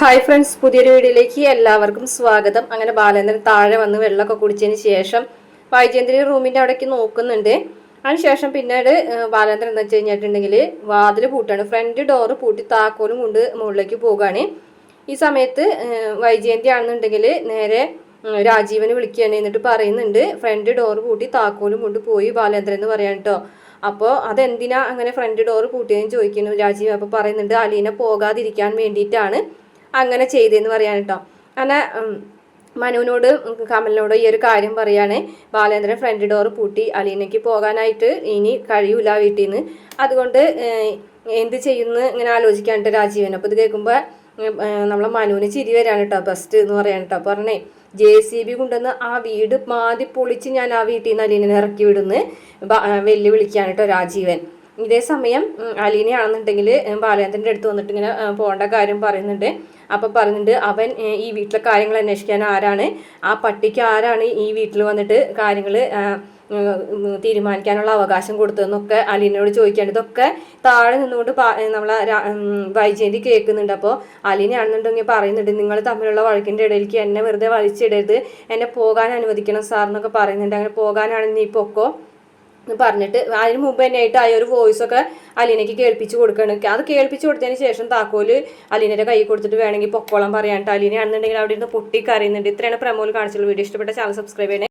Hi friends പുതിയൊരു വീഡിയോയിലേക്ക് എല്ലാവർക്കും സ്വാഗതം. അങ്ങനെ ബാലേന്ദ്രൻ താഴെ വന്ന് വെള്ളമൊക്കെ കുടിച്ചതിന് ശേഷം വൈജേന്ദ്രൻ റൂമിന്റെ അവിടേക്ക് നോക്കുന്നുണ്ട്. അതിനുശേഷം പിന്നീട് ബാലേന്ദ്രൻ എന്താ വെച്ച് കഴിഞ്ഞിട്ടുണ്ടെങ്കിൽ വാതിൽ പൂട്ടാണ് ഫ്രണ്ട് ഡോറ് പൂട്ടി താക്കോലും കൊണ്ട് മുകളിലേക്ക് പോവുകയാണ്. ഈ സമയത്ത് വൈജയന്തി ആണെന്നുണ്ടെങ്കിൽ നേരെ രാജീവന് വിളിക്കുകയാണ്. എന്നിട്ട് പറയുന്നുണ്ട് ഫ്രണ്ട് ഡോറ് പൂട്ടി താക്കോലും കൊണ്ട് പോയി ബാലേന്ദ്രൻ എന്ന് പറയാൻ കേട്ടോ അപ്പോൾ അതെന്തിനാ അങ്ങനെ ഫ്രണ്ട് ഡോറ് പൂട്ടിയതെന്ന് ചോദിക്കുന്നു രാജീവ്. അപ്പോൾ പറയുന്നുണ്ട് അലീന പോകാതിരിക്കാൻ വേണ്ടിയിട്ടാണ്. അങ്ങനെ ചെയ്തതെന്ന് പറയാൻ കേട്ടോ അങ്ങനെ മനുവിനോട് കമലിനോട് ഈ ഒരു കാര്യം പറയാണ്. ബാലേന്ദ്രൻ ഫ്രണ്ട് ഡോർ പൂട്ടി അലീനയ്ക്ക് പോകാനായിട്ട് ഇനി കഴിയൂല വീട്ടിൽ നിന്ന് അതുകൊണ്ട് എന്ത് ചെയ്യുന്നു ഇങ്ങനെ ആലോചിക്കാനിട്ട് രാജീവൻ. അപ്പോൾ ഇത് കേൾക്കുമ്പോൾ നമ്മളെ മനുവിന് ചിരി വരാണ് കേട്ടോ ബെസ്റ്റ് എന്ന് പറയാൻ കേട്ടോ പറഞ്ഞേ ജെ സി ബി കൊണ്ടുവന്ന് ആ വീട് മാതി പൊളിച്ച് ഞാൻ ആ വീട്ടിൽ നിന്ന് അലീനെ ഇറക്കി വിടുന്ന് വെല്ലുവിളിക്കാണ് കേട്ടോ രാജീവൻ. ഇതേ സമയം അലീനെ ആണെന്നുണ്ടെങ്കിൽ ബാലചന്ദ്രന്റെ അടുത്ത് വന്നിട്ട് ഇങ്ങനെ പോകേണ്ട കാര്യം പറയുന്നുണ്ട്. അപ്പം പറയുന്നുണ്ട് അവൻ ഈ വീട്ടിലെ കാര്യങ്ങൾ അന്വേഷിക്കാൻ ആരാണ്? ആ പട്ടിക്ക് ആരാണ് ഈ വീട്ടിൽ വന്നിട്ട് കാര്യങ്ങൾ തീരുമാനിക്കാനുള്ള അവകാശം കൊടുത്തതെന്നൊക്കെ അലീനയോട് ചോദിക്കാണ്ട് ഇതൊക്കെ താഴെ നിന്നുകൊണ്ട് നമ്മളെ വൈജയന്തി കേൾക്കുന്നുണ്ട്. അപ്പോൾ അലീനയാണെന്നുണ്ടെങ്കിൽ പറയുന്നുണ്ട് നിങ്ങൾ തമ്മിലുള്ള വഴക്കിന്റെ ഇടയിലേക്ക് എന്നെ വെറുതെ വലിച്ചിടരുത്. എന്നെ പോകാൻ അനുവദിക്കണം സാർ എന്നൊക്കെ പറയുന്നുണ്ട്. അങ്ങനെ പോകാനാണ് നീ എന്ന് പറഞ്ഞിട്ട് അതിന് മുമ്പ് തന്നെ ആയിട്ട് ആ ഒരു വോയിസ് ഒക്കെ അലീനയ്ക്ക് കേൾപ്പിച്ച് കൊടുക്കണം. അത് കേൾപ്പിച്ച് കൊടുത്തതിന് ശേഷം താക്കോൽ അലീനയുടെ കൈ കൊടുത്തിട്ട് വേണമെങ്കിൽ പൊക്കോളം പറയാനിട്ട് അലീനയാണെന്നുണ്ടെങ്കിൽ അവിടെ ഇരുന്ന് പൊട്ടി കരയുന്നുണ്ട്. ഇത്രയാണ് പ്രമോൽ കാണിച്ചുള്ള വീഡിയോ ഇഷ്ടപ്പെട്ട ചാനൽ സബ്സ്ക്രൈബ് ചെയ്യണേ.